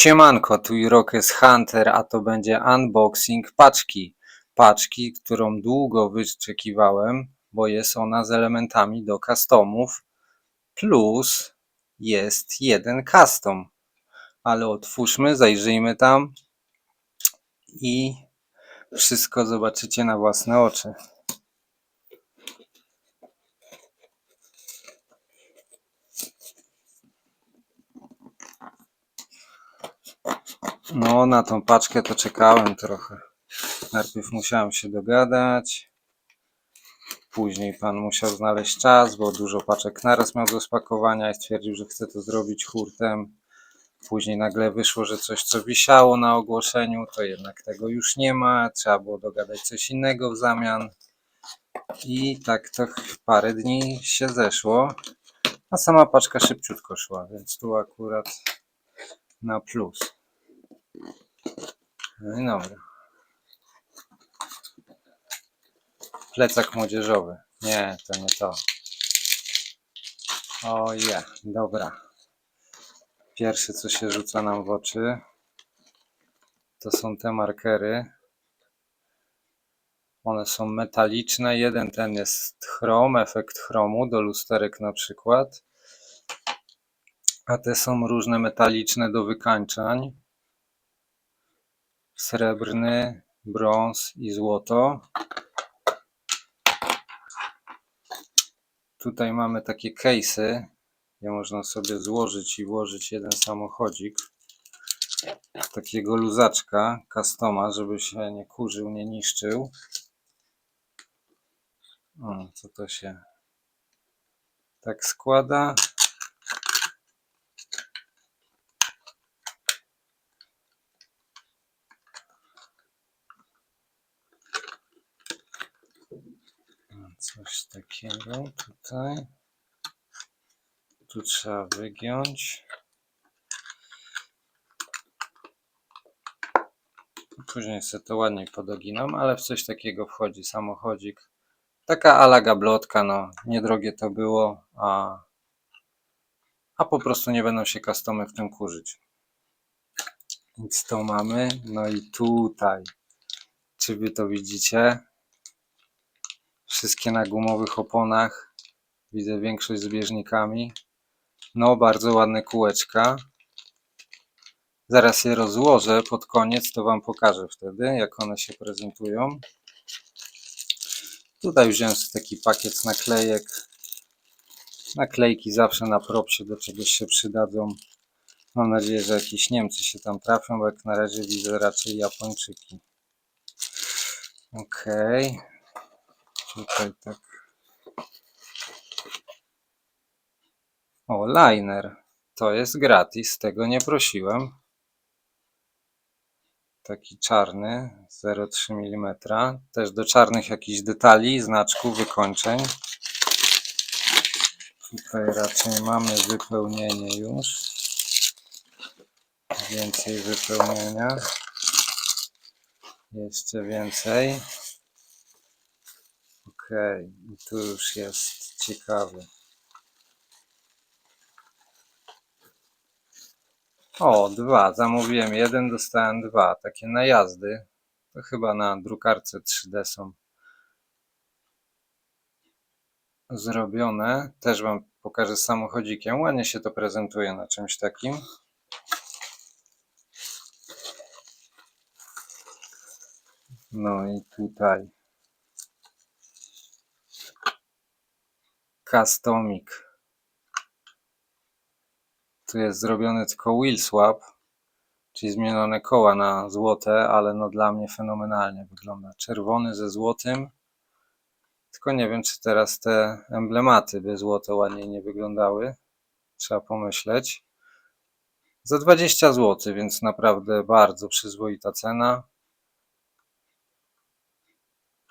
Siemanko, tu Irokes Hunter, a to będzie unboxing paczki. Paczki, którą długo wyczekiwałem, bo jest ona z elementami do customów, plus jest jeden custom. Ale otwórzmy, zajrzyjmy tam i wszystko zobaczycie na własne oczy. No, na tą paczkę to czekałem trochę. Najpierw musiałem się dogadać. Później pan musiał znaleźć czas, bo dużo paczek naraz miał do spakowania i stwierdził, że chce to zrobić hurtem. Później nagle wyszło, że coś, co wisiało na ogłoszeniu, to jednak tego już nie ma. Trzeba było dogadać coś innego w zamian. I tak to parę dni się zeszło. A sama paczka szybciutko szła, więc tu akurat na plus. No i dobra. Plecak młodzieżowy. Nie, to nie to. O je, dobra. Pierwsze, co się rzuca nam w oczy, to są te markery. One są metaliczne. Jeden ten jest chrom, efekt chromu do lusterek na przykład. A te są różne metaliczne do wykańczań. Srebrny, brąz i złoto. Tutaj mamy takie case'y, gdzie można sobie złożyć i włożyć jeden samochodzik. Takiego luzaczka, customa, żeby się nie kurzył, nie niszczył. O, co to się tak składa. Coś takiego tutaj. Tu trzeba wygiąć. Później sobie to ładniej podoginam, ale w coś takiego wchodzi samochodzik. Taka ala gablotka, no niedrogie to było, a, a po prostu nie będą się customy w tym kurzyć. Więc to mamy. No i tutaj, czy wy to widzicie? Wszystkie na gumowych oponach. Widzę większość z bieżnikami. No, bardzo ładne kółeczka. Zaraz je rozłożę pod koniec, to Wam pokażę wtedy, jak one się prezentują. Tutaj wziąłem sobie taki pakiet naklejek. Naklejki zawsze na propsie do czegoś się przydadzą. Mam nadzieję, że jakieś Niemcy się tam trafią, bo jak na razie widzę raczej Japończyki. Okej. Tutaj tak. O, liner. To jest gratis, tego nie prosiłem. Taki czarny, 0,3 mm. Też do czarnych jakichś detali, znaczków, wykończeń. Tutaj raczej mamy wypełnienie już. Więcej wypełnienia. Jeszcze więcej. Tu już jest ciekawy. O, dwa. Zamówiłem jeden, dostałem dwa. Takie najazdy. To chyba na drukarce 3D są zrobione. Też Wam pokażę samochodzikiem. Ładnie się to prezentuje na czymś takim. No i tutaj Customik. Tu jest zrobiony tylko wheel swap, czyli zmienione koła na złote, ale no dla mnie fenomenalnie wygląda. Czerwony ze złotym. Tylko nie wiem, czy teraz te emblematy by złote ładniej nie wyglądały. Trzeba pomyśleć. Za 20 zł, więc naprawdę bardzo przyzwoita cena.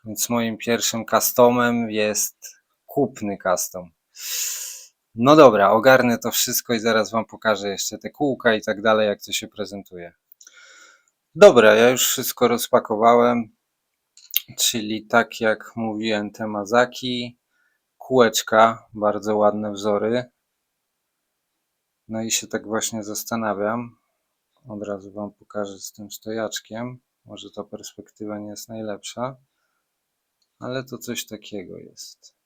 Więc moim pierwszym customem jest kupny custom. No dobra, ogarnę to wszystko i zaraz Wam pokażę jeszcze te kółka i tak dalej, jak to się prezentuje. Dobra, ja już wszystko rozpakowałem, czyli tak jak mówiłem, te mazaki, kółeczka, bardzo ładne wzory. No i się tak właśnie zastanawiam, Od razu Wam pokażę z tym stojaczkiem. Może ta perspektywa nie jest najlepsza, ale to coś takiego jest.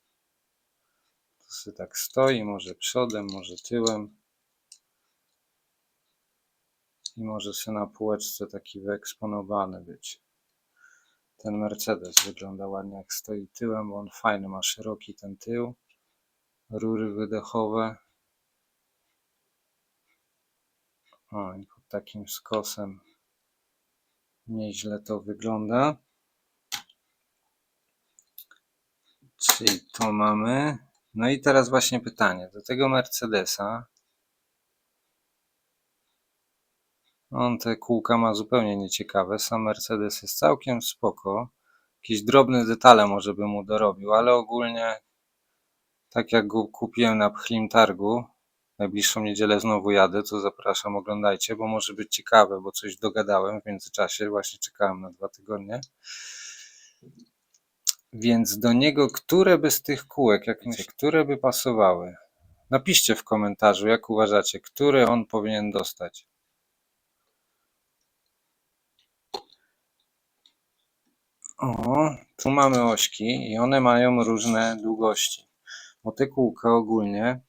Sobie tak stoi, może przodem, może tyłem. I może sobie na półeczce taki wyeksponowany być. Ten Mercedes wygląda ładnie jak stoi tyłem, bo on fajny, ma szeroki ten tył. Rury wydechowe. O, i pod takim skosem nieźle to wygląda. Czyli to mamy. No i teraz właśnie pytanie do tego Mercedesa. On te kółka ma zupełnie nieciekawe. Sam Mercedes jest całkiem spoko. Jakieś drobne detale może bym mu dorobił, ale ogólnie tak jak go kupiłem na Pchlim Targu, najbliższą niedzielę znowu jadę, to zapraszam, oglądajcie, bo może być ciekawe, bo coś dogadałem w międzyczasie, właśnie czekałem na dwa tygodnie. Więc do niego, które by z tych kółek, jak myślicie, które by pasowały? Napiszcie w komentarzu, jak uważacie, które on powinien dostać. O, tu mamy ośki i one mają różne długości. Bo te kółka ogólnie,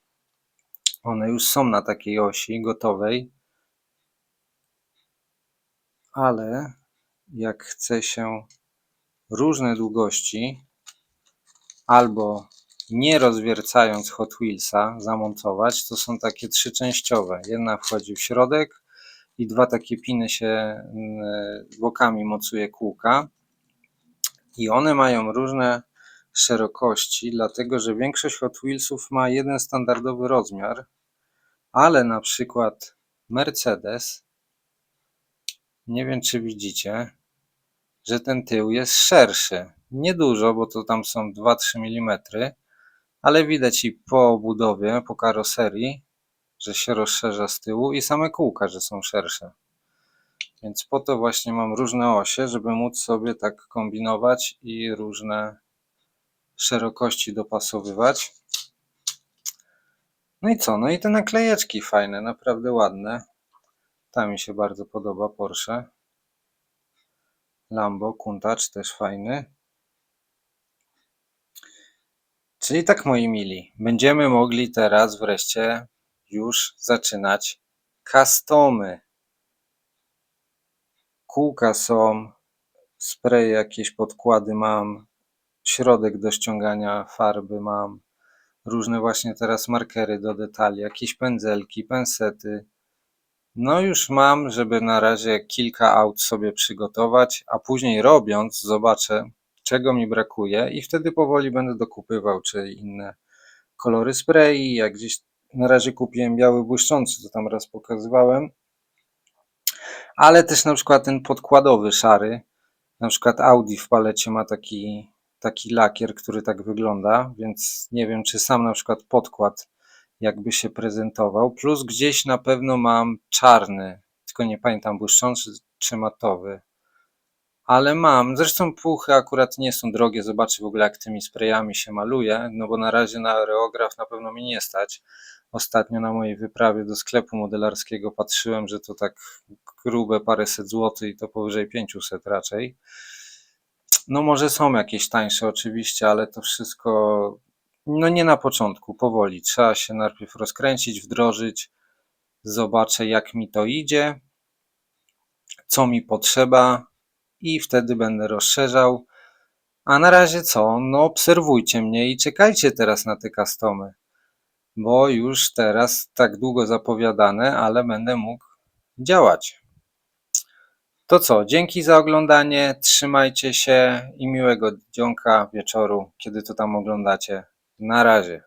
one już są na takiej osi gotowej, ale jak chce się różne długości albo nie rozwiercając Hot Wheelsa zamontować, to są takie trzyczęściowe. Jedna wchodzi w środek i dwa takie piny się mm, bokami mocuje kółka i one mają różne szerokości, dlatego że większość Hot Wheelsów ma jeden standardowy rozmiar, ale na przykład Mercedes, nie wiem czy widzicie, że ten tył jest szerszy. Niedużo, bo to tam są 2-3 mm, ale widać i po budowie, po karoserii, że się rozszerza z tyłu i same kółka, że są szersze. Więc po to właśnie mam różne osie, żeby móc sobie tak kombinować i różne szerokości dopasowywać. No i co? No i te naklejeczki fajne, naprawdę ładne. Ta mi się bardzo podoba, Porsche. Lambo, Countach też fajny. Czyli tak, moi mili, będziemy mogli teraz wreszcie już zaczynać customy. Kółka są, spray jakieś podkłady mam, środek do ściągania farby mam, różne właśnie teraz markery do detali, jakieś pędzelki, pensety. No już mam, żeby na razie kilka aut sobie przygotować, a później robiąc zobaczę, czego mi brakuje i wtedy powoli będę dokupywał, czy inne kolory spray, jak gdzieś na razie kupiłem biały błyszczący, co tam raz pokazywałem, ale też na przykład ten podkładowy szary, na przykład Audi w palecie ma taki, taki lakier, który tak wygląda, więc nie wiem, czy sam na przykład podkład jakby się prezentował, plus gdzieś na pewno mam czarny, tylko nie pamiętam błyszczący czy matowy, ale mam, zresztą puchy akurat nie są drogie, zobaczę w ogóle jak tymi sprayami się maluje, no bo na razie na aerograf na pewno mi nie stać. Ostatnio na mojej wyprawie do sklepu modelarskiego patrzyłem, że to tak grube paręset złotych i to powyżej 500 raczej. No może są jakieś tańsze oczywiście, ale to wszystko no nie na początku, powoli. Trzeba się najpierw rozkręcić, wdrożyć, zobaczę jak mi to idzie, co mi potrzeba i wtedy będę rozszerzał. A na razie co? No obserwujcie mnie i czekajcie teraz na te customy, bo już teraz tak długo zapowiadane, ale będę mógł działać. To co, dzięki za oglądanie, trzymajcie się i miłego dzionka wieczoru, kiedy to tam oglądacie. Na razie.